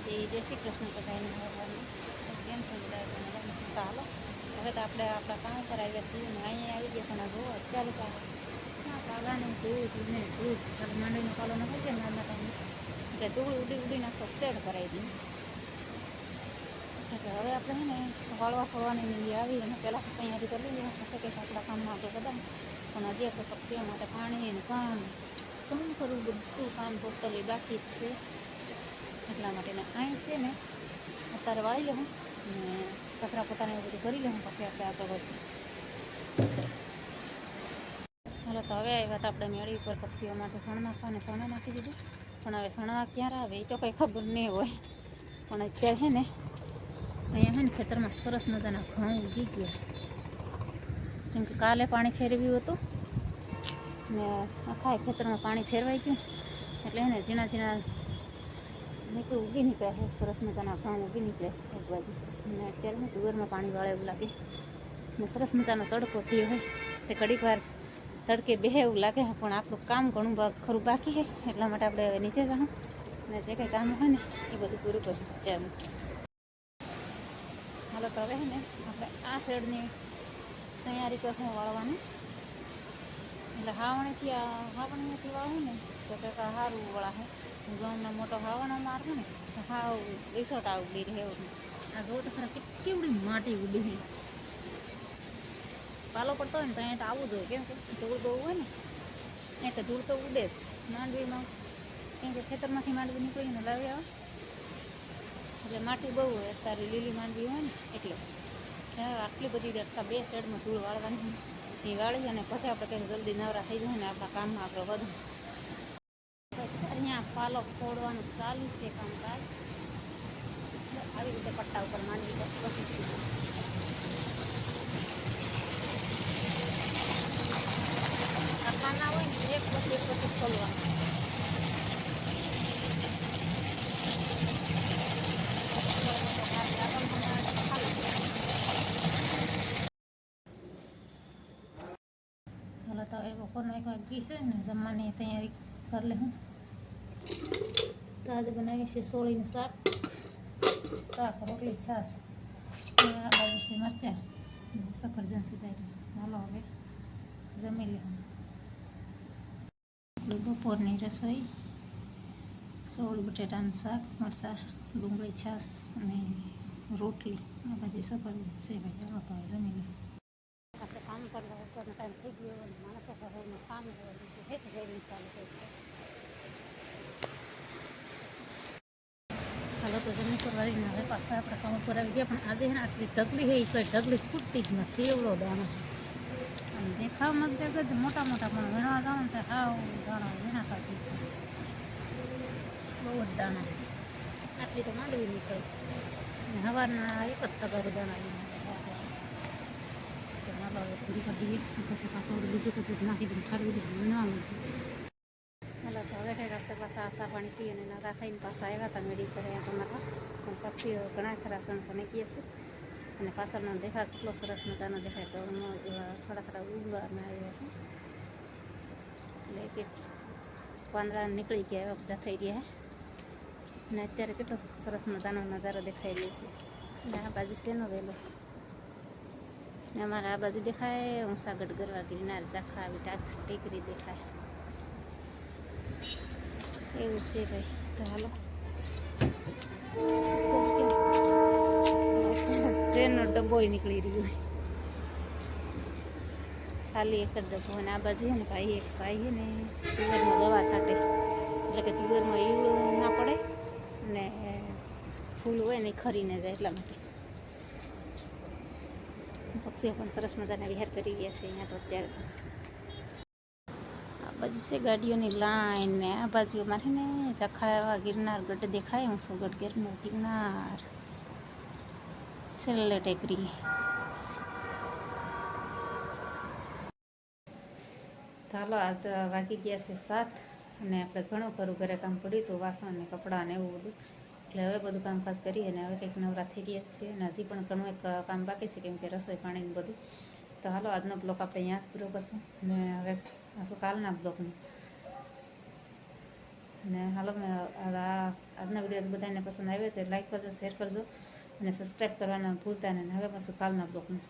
માતાજી જય શ્રી કૃષ્ણ બધાને ભગવાનને. કેમ છે બધા? તો હવે તો આપણે આપણા કામ પર આવ્યા છીએ. અને અહીંયા આવી ગયા પણ જુઓ અત્યારે આ પાલાનું ધૂળ ને ધૂળ. માંડીનું પાલો ન હોય છે નાના ટાઈમે. એટલે ધૂળ ઉડી, ઉડીને આખો સેડ કરાવી દીધું એટલે હવે આપણે છે ને વાળવા સળવાની નીંદી આવી અને પહેલાં તૈયારી કરી લઈએ. હશે કે આપણા કામમાં તો બધા. પણ હજી આપણે પક્ષીઓ માટે પાણી અને સાણ ઘણું ખરું બધું કામ ટોટલી બાકી જ છે. એટલા માટેને ને છે ને, અત્યારે વાળી લઉં ને કચરા પોતાને એવું બધું કરી લઉં, પછી આપણે આગળ વધીએ. ચાલો તો હવે આવ્યા વાત આપણે મેળી ઉપર પક્ષીઓ માટે સણ નાખવા અને સણા નાખી દીધું. પણ હવે સણવા ક્યારે આવે એ તો કંઈ ખબર નહીં હોય. પણ અત્યારે છે ને, અહીંયા છે ને ખેતરમાં સરસ મજાના ઘઉં ઉગી ગયા. કેમ કે કાલે પાણી ફેરવ્યું હતું ને આખા ખેતરમાં પાણી ફેરવાઈ ગયું. એટલે એને ઝીણા ઝીણા નીકળી ઉગી નીકળ્યા છે, સરસ મજાના ઘઉં ઉગી નીકળે એક બાજુ. અને અત્યારે ને તુવેરમાં પાણી વાળે એવું લાગે ને સરસ મજાનો તડકો થયો હોય તે ઘડીક વાર તડકે બેહે એવું લાગે છે, પણ આપણું કામ ઘણું બા- ખરું બાકી છે, એટલા માટે આપણે હવે નીચે જાઉં ને જે કંઈ કામ હોય ને, એ બધું પૂરું કર્યું અત્યારનું હાલો, તો હવે છે ને, આપણે આ શેડની તૈયારી કરશું વાળવાની. એટલે હાવણીથી હાવણીથી વાળું ને, તો કંઈક સારું વળાશે જો અમને મોટો હાવણો મારવું ને, તો હાવ રિસોર્ટ આવું ઉડી રહે આ જો તો ખરા કેવડી માટી ઉડી છે પાલો પડતો હોય ને તો અહીંયા આવવું જોઈએ કેમ કે ધૂળ બહુ હોય ને, અહીંયા તો ધૂળ તો ઉડે જ. માંડવીમાં કેમ કે ખેતરમાંથી માંડવી નીકળીને લાવી આવે. એટલે માટી બહુ હોય. અત્યારે લીલી માંડવી હોય ને, એટલે. આટલી બધી આટલા બે સાઈડમાં ધૂળ વાળવાની. એ વાળી અને પછી આપણે જલ્દી નવરા થઈ જાય ને આપણા કામમાં આપણે વધુ. અહીંયા પાલો ફોડવાનું ચાલુ છે કામકાજ. આવી રીતે પટ્ટા ઉપર માંડવી ને, એક પછી એક તો એ બપોરનો એક વાગી છે ને, જમવાની તૈયારી. કરી લે હું. તો આજે બનાવી છે સોળીનું શાક. શાક, રોટલી, છાશ બાજુ છે મરચાં. સફરજન સુધારી હાલો હવે જમી લે બપોરની રસોઈ, સોળી બટેટાનું શાક, મરચાં, ડુંગળી, છાશ અને રોટલી. આ બધી સફર છે ભાઈ. જમી લે. આપણે કામ કરવા ટાઈમ થઈ ગયો માણસો કામ કરવા હે તો જઈને ચાલુ કરી હાલો તો જમી કરવાની હવે પાછા આપણે કામ ઉપર આવી ગયા પણ આજે ને આટલી ઢગલી એ કોઈ ઢગલી ખૂટતી જ નથી એવડો દાણો અને દેખાવમાં જ મોટા મોટા પણ વીણવા જાઉં ને તો હાવ દાણા વેણા કાઢી બહુ જ દાણા આટલી તો માંડવી નીકળી. અને સવારના એક જ તગારું દાણા હવે પૂરી કરી દઈએ પછી પાછું બીજું કટું નાખી દઉં ઠારવી દઉં ના હાલો તો હવે કંઈક આપણે પાછા આશા પાણી પી અને નવરા થઈને પાછા આવ્યા હતા મેળી અહીંયા તમારા પણ પક્ષીઓ ઘણા ખરા સણસણે કહે છે અને પાછળનો દેખાય કેટલો સરસ મજાનો દેખાય તો થોડા થોડા ઉગવાના આવ્યા છે એટલે કે પાંદડા નીકળી ગયા એવા બધા થઈ રહ્યા અને અત્યારે કેટલો સરસ મજાનો નજારો દેખાઈ રહ્યો છે અને આ બાજુ શેનો વેલો ને અમારે આ બાજુ દેખાય ઊંસાગઢ ગરવા ગિરનાર ચાખા આવી ટાક, ટેકરી દેખાય. એવું છે ભાઈ. તો હાલો. ટ્રેનનો ડબ્બો નીકળી રહ્યો ખાલી એક જ ડબ્બો અને આ બાજુ હોય ને ભાઈ, એક ભાઈ છે ને, તુવેરમાં દવા છાંટે. એટલે કે તુવેરમાં ઈવડું ના પડે ને ફૂલ હોય ને ખરીને જાય એટલા માટે. પક્ષીઓ પણ સરસ મજાના વિહાર કરી રહ્યા છે અહીંયા તો અત્યારે તો. આ બાજુ છે ગાડીઓની લાઈન ને આ બાજુ અમારે ને ચખાવા ગિરનાર ગઢ દેખાય હું શું ગઢ ગિરનાર ગિરનાર. છેલ્લે ટેકરી. ચાલો, આ તો વાગી ગયા છે સાત અને આપણે ઘણું ખરું, ઘરે કામ પડ્યું હતું વાસણ ને કપડાં ને એવું બધું. એટલે હવે બધું કામકાજ કરીએ અને હવે કંઈક નવરા થઈ ગયા છીએ અને હજી પણ ઘણું એક કામ બાકી છે, કેમ કે રસોઈ પાણીનું બધું. તો હાલો, આજનો બ્લોક આપણે અહીંયા જ પૂરો કરશું. અને હવે શું કાલના બ્લોકનું? અને હાલો, મેં આજના વીડિયો બધાને પસંદ આવ્યો તો લાઈક કરજો, શેર કરજો અને સબસ્ક્રાઈબ કરવાના ભૂલતા નહીં. હવે પાછું કાલના બ્લોગમાં